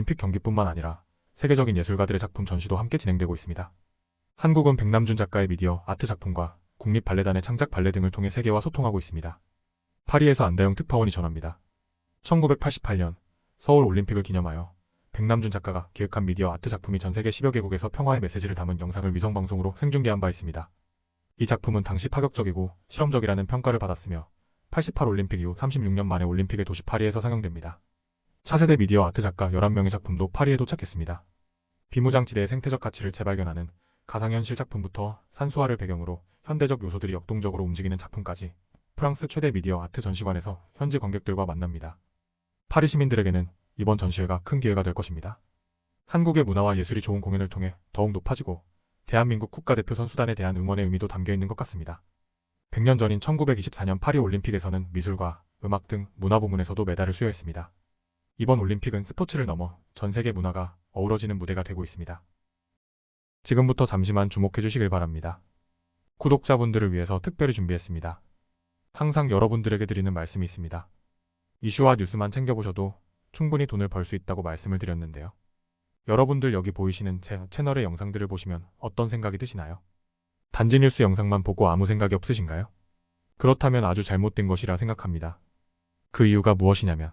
올림픽 경기뿐만 아니라 세계적인 예술가들의 작품 전시도 함께 진행되고 있습니다. 한국은 백남준 작가의 미디어 아트 작품과 국립 발레단의 창작 발레 등을 통해 세계와 소통하고 있습니다. 파리에서 안다영 특파원이 전합니다. 1988년 서울 올림픽을 기념하여 백남준 작가가 기획한 미디어 아트 작품이 전 세계 10여 개국에서 평화의 메시지를 담은 영상을 위성방송으로 생중계한 바 있습니다. 이 작품은 당시 파격적이고 실험적이라는 평가를 받았으며 88 올림픽 이후 36년 만에 올림픽의 도시 파리에서 상영됩니다. 차세대 미디어 아트 작가 11명의 작품도 파리에 도착했습니다. 비무장지대의 생태적 가치를 재발견하는 가상현실 작품부터 산수화를 배경으로 현대적 요소들이 역동적으로 움직이는 작품까지 프랑스 최대 미디어 아트 전시관에서 현지 관객들과 만납니다. 파리 시민들에게는 이번 전시회가 큰 기회가 될 것입니다. 한국의 문화와 예술이 좋은 공연을 통해 더욱 높아지고 대한민국 국가대표 선수단에 대한 응원의 의미도 담겨 있는 것 같습니다. 100년 전인 1924년 파리 올림픽에서는 미술과 음악 등 문화 부문에서도 메달을 수여했습니다. 이번 올림픽은 스포츠를 넘어 전 세계 문화가 어우러지는 무대가 되고 있습니다. 지금부터 잠시만 주목해 주시길 바랍니다. 구독자분들을 위해서 특별히 준비했습니다. 항상 여러분들에게 드리는 말씀이 있습니다. 이슈와 뉴스만 챙겨보셔도 충분히 돈을 벌 수 있다고 말씀을 드렸는데요. 여러분들 여기 보이시는 제 채널의 영상들을 보시면 어떤 생각이 드시나요? 단지 뉴스 영상만 보고 아무 생각이 없으신가요? 그렇다면 아주 잘못된 것이라 생각합니다. 그 이유가 무엇이냐면